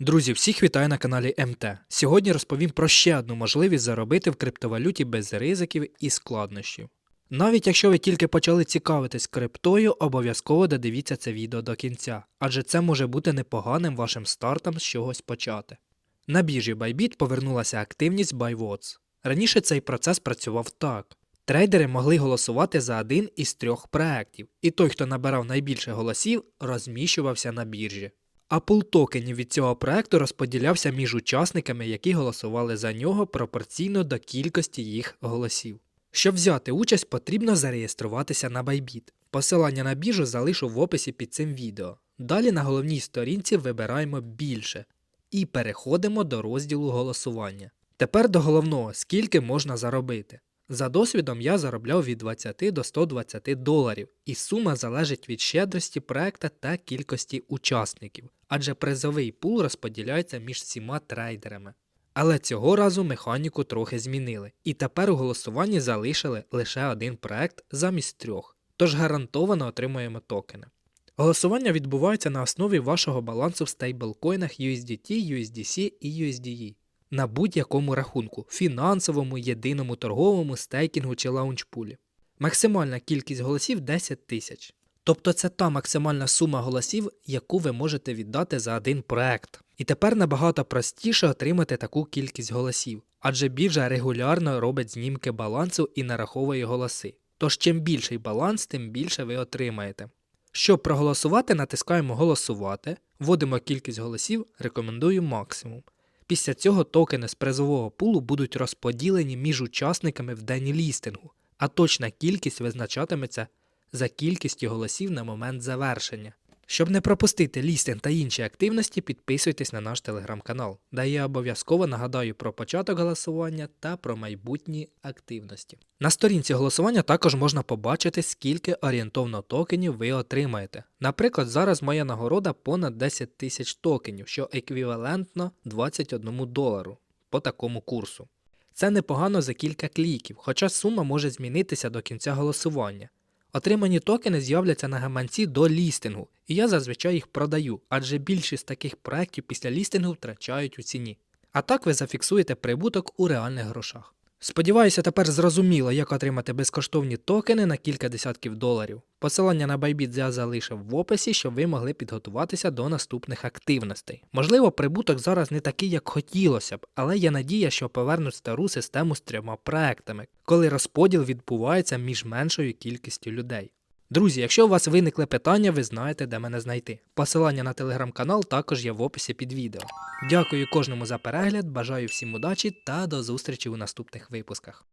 Друзі, всіх вітаю на каналі МТ. Сьогодні розповім про ще одну можливість заробити в криптовалюті без ризиків і складнощів. Навіть якщо ви тільки почали цікавитись криптою, обов'язково додивіться це відео до кінця, адже це може бути непоганим вашим стартом з чогось почати. На біржі Bybit повернулася активність BuyWatts. Раніше цей процес працював так. Трейдери могли голосувати за один із трьох проєктів, і той, хто набирав найбільше голосів, розміщувався на біржі. А пул токенів від цього проекту розподілявся між учасниками, які голосували за нього пропорційно до кількості їх голосів. Щоб взяти участь, потрібно зареєструватися на Bybit. Посилання на біржу залишу в описі під цим відео. Далі на головній сторінці вибираємо більше і переходимо до розділу голосування. Тепер до головного, скільки можна заробити. За досвідом я заробляв від 20 до 120 доларів, і сума залежить від щедрості проекта та кількості учасників, адже призовий пул розподіляється між всіма трейдерами. Але цього разу механіку трохи змінили, і тепер у голосуванні залишили лише один проект замість трьох, тож гарантовано отримуємо токени. Голосування відбувається на основі вашого балансу в стейблкоїнах USDT, USDC і USDE на будь-якому рахунку фінансовому, єдиному торговому, стейкінгу чи лаунчпулі. Максимальна кількість голосів 10 тисяч. Тобто це та максимальна сума голосів, яку ви можете віддати за один проект. І тепер набагато простіше отримати таку кількість голосів, адже біржа регулярно робить знімки балансу і нараховує голоси. Тож чим більший баланс, тим більше ви отримаєте. Щоб проголосувати, натискаємо Голосувати, вводимо кількість голосів, рекомендую максимум. Після цього токени з призового пулу будуть розподілені між учасниками в день лістингу, а точна кількість визначатиметься за кількістю голосів на момент завершення. Щоб не пропустити лістинг та інші активності, підписуйтесь на наш телеграм-канал, де я обов'язково нагадаю про початок голосування та про майбутні активності. На сторінці голосування також можна побачити, скільки орієнтовно токенів ви отримаєте. Наприклад, зараз моя нагорода понад 10 тисяч токенів, що еквівалентно 21 долару по такому курсу. Це непогано за кілька кліків, хоча сума може змінитися до кінця голосування. Отримані токени з'являться на гаманці до лістингу, і я зазвичай їх продаю, адже більшість таких проєктів після лістингу втрачають у ціні. А так ви зафіксуєте прибуток у реальних грошах. Сподіваюся, тепер зрозуміло, як отримати безкоштовні токени на кілька десятків доларів. Посилання на Bybit я залишив в описі, щоб ви могли підготуватися до наступних активностей. Можливо, прибуток зараз не такий, як хотілося б, але є надія, що повернуть стару систему з трьома проектами, коли розподіл відбувається між меншою кількістю людей. Друзі, якщо у вас виникли питання, ви знаєте, де мене знайти. Посилання на телеграм-канал також є в описі під відео. Дякую кожному за перегляд, бажаю всім удачі та до зустрічі у наступних випусках.